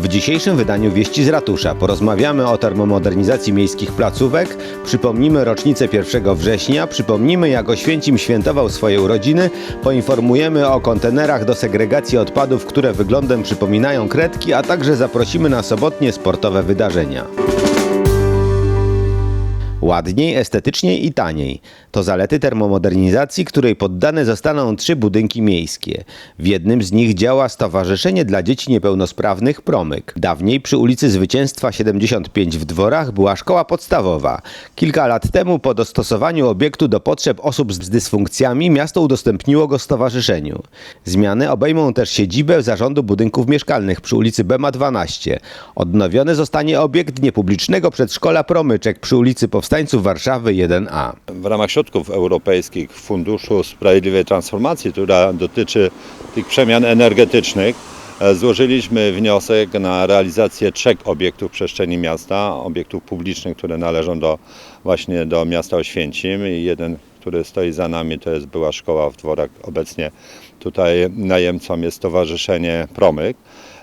W dzisiejszym wydaniu Wieści z Ratusza porozmawiamy o termomodernizacji miejskich placówek, przypomnimy rocznicę 1 września, przypomnimy jak Oświęcim świętował swoje urodziny, poinformujemy o kontenerach do segregacji odpadów, które wyglądem przypominają kredki, a także zaprosimy na sobotnie sportowe wydarzenia. Ładniej, estetycznie i taniej. To zalety termomodernizacji, której poddane zostaną trzy budynki miejskie. W jednym z nich działa Stowarzyszenie dla Dzieci Niepełnosprawnych Promyk. Dawniej przy ulicy Zwycięstwa 75 w Dworach była szkoła podstawowa. Kilka lat temu po dostosowaniu obiektu do potrzeb osób z dysfunkcjami miasto udostępniło go stowarzyszeniu. Zmiany obejmą też siedzibę Zarządu Budynków Mieszkalnych przy ulicy Bema 12. Odnowiony zostanie obiekt niepublicznego przedszkola Promyczek przy ulicy Powstańców Warszawy 1A. w ramach środków europejskich Funduszu Sprawiedliwej Transformacji, która dotyczy tych przemian energetycznych, e, złożyliśmy wniosek na realizację trzech obiektów przestrzeni miasta, obiektów publicznych, które należą do właśnie do miasta Oświęcim i jeden, który stoi za nami, to jest była szkoła w dworach. Obecnie tutaj najemcą jest Stowarzyszenie Promyk.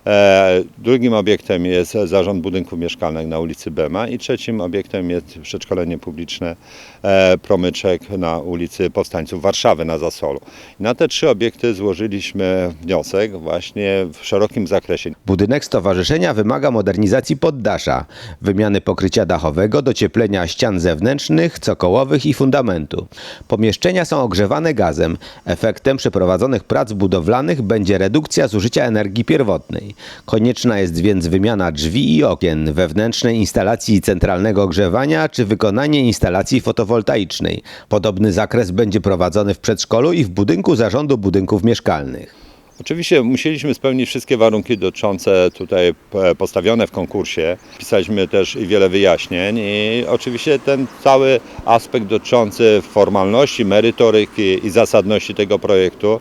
E, Drugim obiektem jest Zarząd Budynków Mieszkalnych na ulicy Bema i trzecim obiektem jest przedszkolenie publiczne e, Promyczek na ulicy Powstańców Warszawy na Zasolu. Na te trzy obiekty złożyliśmy wniosek właśnie w szerokim zakresie. Budynek stowarzyszenia wymaga modernizacji poddasza, wymiany pokrycia dachowego, docieplenia ścian zewnętrznych, cokołowych i fundamentu. Pomieszczenia są ogrzewane gazem. Efektem przeprowadzonych prac budowlanych będzie redukcja zużycia energii pierwotnej. Konieczna jest więc wymiana drzwi i okien, wewnętrznej instalacji centralnego ogrzewania czy wykonanie instalacji fotowoltaicznej. Podobny zakres będzie prowadzony w przedszkolu i w budynku zarządu budynków mieszkalnych. Oczywiście musieliśmy spełnić wszystkie warunki dotyczące tutaj e, postawione w konkursie. Pisaliśmy też wiele wyjaśnień i oczywiście ten cały aspekt dotyczący formalności, merytoryki i zasadności tego projektu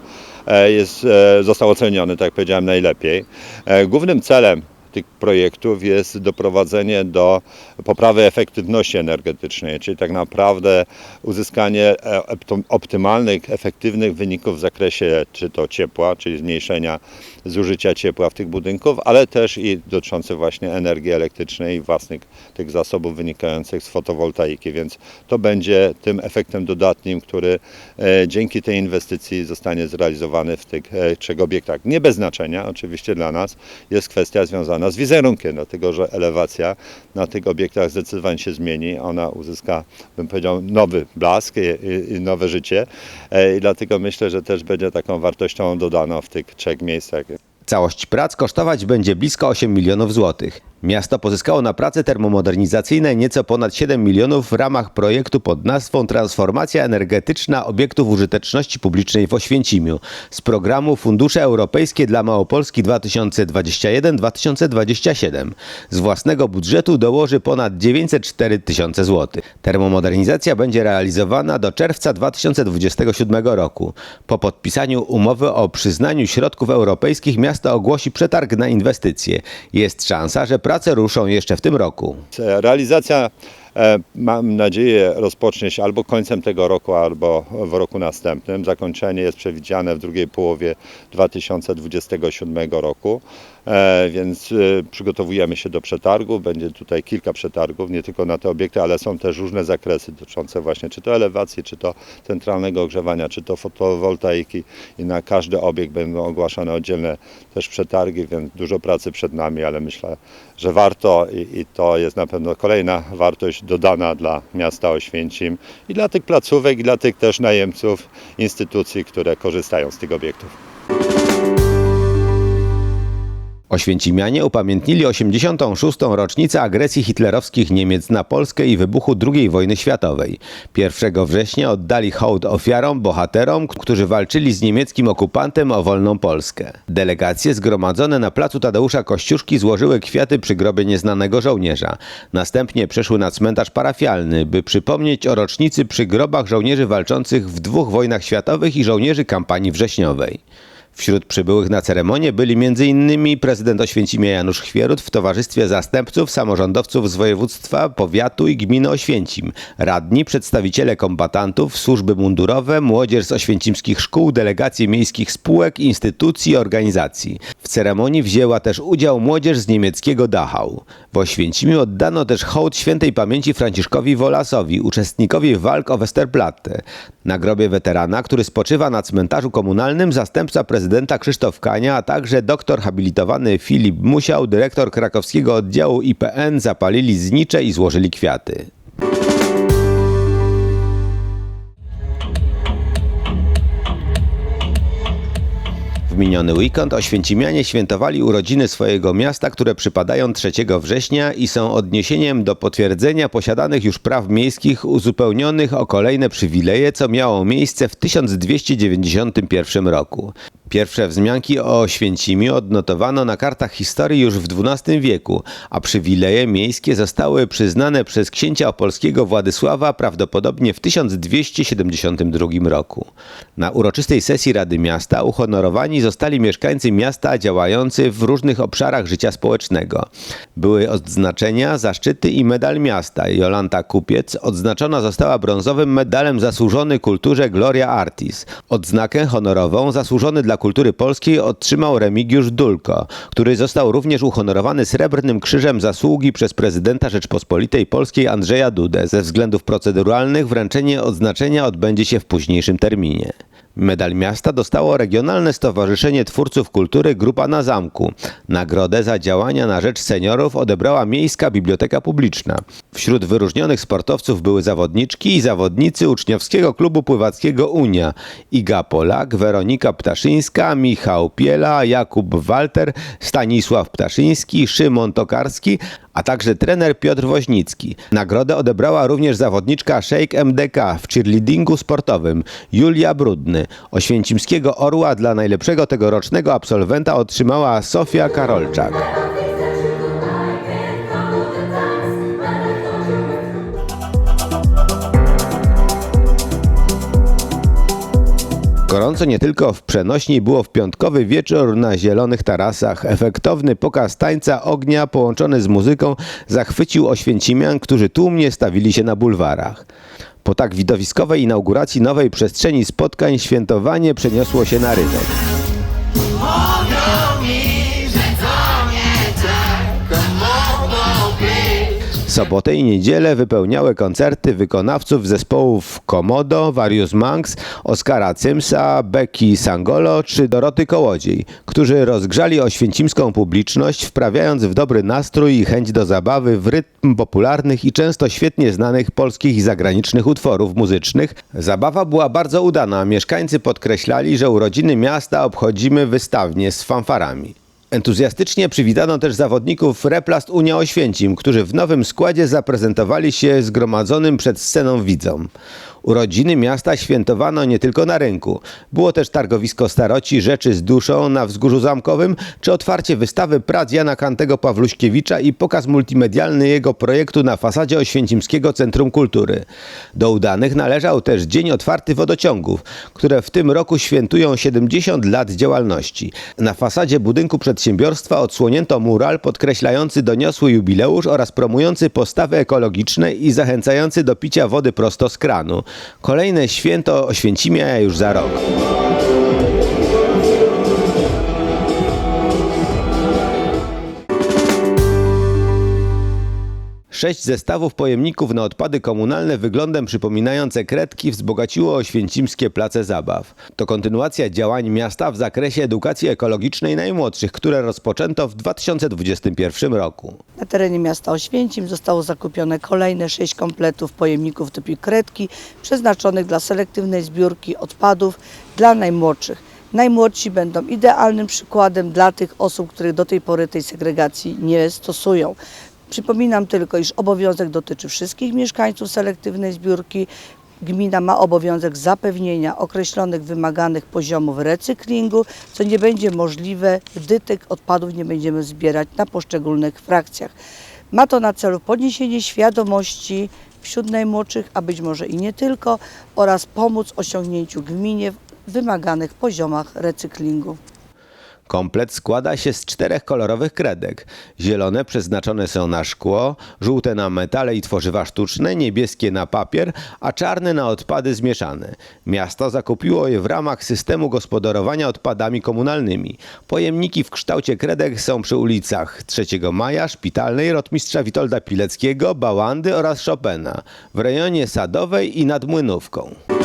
jest, e, został oceniony, tak jak powiedziałem, najlepiej. E, Głównym celem tych projektów jest doprowadzenie do poprawy efektywności energetycznej, czyli tak naprawdę uzyskanie e, optym- optymalnych, efektywnych wyników w zakresie czy to ciepła, czyli zmniejszenia zużycia ciepła w tych budynków, ale też i dotyczące właśnie energii elektrycznej i własnych tych zasobów wynikających z fotowoltaiki, więc to będzie tym efektem dodatnim, który e, dzięki tej inwestycji zostanie zrealizowany w tych e, trzech obiektach. Nie bez znaczenia, oczywiście dla nas jest kwestia związana z wizerunkiem, dlatego że elewacja na tych obiektach zdecydowanie się zmieni, ona uzyska, bym powiedział, nowy blask i, i, i nowe życie E, i dlatego myślę, że też będzie taką wartością dodaną w tych trzech miejscach. Całość prac kosztować będzie blisko 8 milionów złotych. Miasto pozyskało na prace termomodernizacyjne nieco ponad 7 milionów w ramach projektu pod nazwą Transformacja energetyczna obiektów użyteczności publicznej w Oświęcimiu z programu Fundusze Europejskie dla Małopolski 2021-2027. Z własnego budżetu dołoży ponad 904 tysiące złotych. Termomodernizacja będzie realizowana do czerwca 2027 roku. Po podpisaniu umowy o przyznaniu środków europejskich miasto ogłosi przetarg na inwestycje. Jest szansa, że prace ruszą jeszcze w tym roku. Realizacja, e, mam nadzieję, rozpocznie się albo końcem tego roku, albo w roku następnym. Zakończenie jest przewidziane w drugiej połowie 2027 roku, więc e, przygotowujemy się do przetargu. Będzie tutaj kilka przetargów, nie tylko na te obiekty, ale są też różne zakresy dotyczące właśnie czy to elewacji, czy to centralnego ogrzewania, czy to fotowoltaiki i na każdy obiekt będą ogłaszane oddzielne też przetargi, więc dużo pracy przed nami, ale myślę, że warto i, i to jest na pewno kolejna wartość dodana dla miasta Oświęcim i dla tych placówek, i dla tych też najemców instytucji, które korzystają z tych obiektów. Oświęcimianie upamiętnili 86. rocznicę agresji hitlerowskich Niemiec na Polskę i wybuchu II wojny światowej. 1 września oddali hołd ofiarom, bohaterom, którzy walczyli z niemieckim okupantem o wolną Polskę. Delegacje zgromadzone na placu Tadeusza Kościuszki złożyły kwiaty przy grobie nieznanego żołnierza. Następnie przeszły na cmentarz parafialny, by przypomnieć o rocznicy przy grobach żołnierzy walczących w dwóch wojnach światowych i żołnierzy kampanii wrześniowej. Wśród przybyłych na ceremonię byli m.in. prezydent Oświęcimia Janusz Chwierut w towarzystwie zastępców samorządowców z województwa, powiatu i gminy Oświęcim, radni, przedstawiciele kombatantów, służby mundurowe, młodzież z oświęcimskich szkół, delegacje miejskich spółek, instytucji i organizacji. W ceremonii wzięła też udział młodzież z niemieckiego Dachau. W Oświęcimiu oddano też hołd świętej pamięci Franciszkowi Wolasowi, uczestnikowi walk o Westerplatte. Na grobie weterana, który spoczywa na cmentarzu komunalnym, zastępca prezydenta Krzysztof Kania, a także doktor habilitowany Filip Musiał, dyrektor krakowskiego oddziału IPN, zapalili znicze i złożyli kwiaty. W miniony weekend Oświęcimianie świętowali urodziny swojego miasta, które przypadają 3 września i są odniesieniem do potwierdzenia posiadanych już praw miejskich uzupełnionych o kolejne przywileje, co miało miejsce w 1291 roku. Pierwsze wzmianki o Oświęcimiu odnotowano na kartach historii już w XII wieku, a przywileje miejskie zostały przyznane przez księcia opolskiego Władysława prawdopodobnie w 1272 roku. Na uroczystej sesji Rady Miasta uhonorowani zostali mieszkańcy miasta działający w różnych obszarach życia społecznego. Były odznaczenia, zaszczyty i medal miasta. Jolanta Kupiec odznaczona została brązowym medalem zasłużony kulturze Gloria Artis. Odznakę honorową zasłużony dla kultury polskiej otrzymał Remigiusz Dulko, który został również uhonorowany srebrnym krzyżem zasługi przez prezydenta Rzeczpospolitej Polskiej Andrzeja Dudę. Ze względów proceduralnych wręczenie odznaczenia odbędzie się w późniejszym terminie. Medal miasta dostało Regionalne Stowarzyszenie Twórców Kultury Grupa na Zamku. Nagrodę za działania na rzecz seniorów odebrała Miejska Biblioteka Publiczna. Wśród wyróżnionych sportowców były zawodniczki i zawodnicy uczniowskiego klubu pływackiego Unia. Iga Polak, Weronika Ptaszyńska, Michał Piela, Jakub Walter, Stanisław Ptaszyński, Szymon Tokarski, a także trener Piotr Woźnicki. Nagrodę odebrała również zawodniczka Shake MDK w cheerleadingu sportowym Julia Brudny. Oświęcimskiego Orła dla najlepszego tegorocznego absolwenta otrzymała Sofia Karolczak. Gorąco nie tylko w przenośni było w piątkowy wieczór na zielonych tarasach. Efektowny pokaz tańca ognia połączony z muzyką zachwycił oświęcimian, którzy tłumnie stawili się na bulwarach. Po tak widowiskowej inauguracji nowej przestrzeni spotkań świętowanie przeniosło się na rynek. Sobotę i niedzielę wypełniały koncerty wykonawców zespołów Komodo, Various Monks, Oskara Cymsa, Becky Sangolo czy Doroty Kołodziej, którzy rozgrzali oświęcimską publiczność, wprawiając w dobry nastrój i chęć do zabawy w rytm popularnych i często świetnie znanych polskich i zagranicznych utworów muzycznych. Zabawa była bardzo udana. Mieszkańcy podkreślali, że urodziny miasta obchodzimy wystawnie z fanfarami. Entuzjastycznie przywitano też zawodników Replast Unia Oświęcim, którzy w nowym składzie zaprezentowali się zgromadzonym przed sceną widzom. Urodziny miasta świętowano nie tylko na rynku. Było też targowisko staroci Rzeczy z duszą na Wzgórzu Zamkowym, czy otwarcie wystawy prac Jana Kantego Pawluśkiewicza i pokaz multimedialny jego projektu na fasadzie Oświęcimskiego Centrum Kultury. Do udanych należał też Dzień Otwarty Wodociągów, które w tym roku świętują 70 lat działalności. Na fasadzie budynku przedsiębiorstwa odsłonięto mural podkreślający doniosły jubileusz oraz promujący postawy ekologiczne i zachęcający do picia wody prosto z kranu. Kolejne święto Oświęcimia już za rok. Sześć zestawów pojemników na odpady komunalne wyglądem przypominające kredki wzbogaciło oświęcimskie place zabaw. To kontynuacja działań miasta w zakresie edukacji ekologicznej najmłodszych, które rozpoczęto w 2021 roku. Na terenie miasta Oświęcim zostało zakupione kolejne sześć kompletów pojemników typu kredki przeznaczonych dla selektywnej zbiórki odpadów dla najmłodszych. Najmłodsi będą idealnym przykładem dla tych osób, które do tej pory tej segregacji nie stosują. Przypominam tylko, iż obowiązek dotyczy wszystkich mieszkańców selektywnej zbiórki. Gmina ma obowiązek zapewnienia określonych wymaganych poziomów recyklingu, co nie będzie możliwe, gdy tych odpadów nie będziemy zbierać na poszczególnych frakcjach. Ma to na celu podniesienie świadomości wśród najmłodszych, a być może i nie tylko, oraz pomóc osiągnięciu gminie wymaganych poziomach recyklingu. Komplet składa się z czterech kolorowych kredek. Zielone przeznaczone są na szkło, żółte na metale i tworzywa sztuczne, niebieskie na papier, a czarne na odpady zmieszane. Miasto zakupiło je w ramach systemu gospodarowania odpadami komunalnymi. Pojemniki w kształcie kredek są przy ulicach 3 Maja, Szpitalnej, Rotmistrza Witolda Pileckiego, Bałandy oraz Chopina, w rejonie Sadowej i nad Młynówką.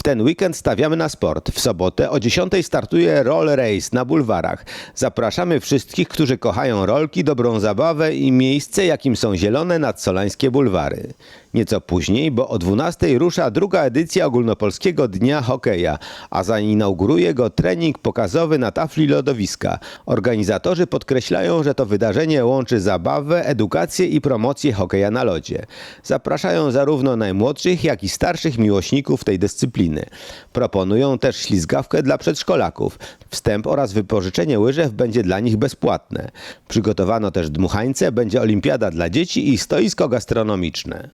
W ten weekend stawiamy na sport. W sobotę o 10 startuje Roll Race na bulwarach. Zapraszamy wszystkich, którzy kochają rolki, dobrą zabawę i miejsce, jakim są zielone nadsolańskie bulwary. Nieco później, bo o 12 rusza druga edycja ogólnopolskiego Dnia Hokeja, a zainauguruje go trening pokazowy na tafli lodowiska. Organizatorzy podkreślają, że to wydarzenie łączy zabawę, edukację i promocję hokeja na lodzie. Zapraszają zarówno najmłodszych, jak i starszych miłośników tej dyscypliny. Proponują też ślizgawkę dla przedszkolaków. Wstęp oraz wypożyczenie łyżew będzie dla nich bezpłatne. Przygotowano też dmuchańce, będzie olimpiada dla dzieci i stoisko gastronomiczne.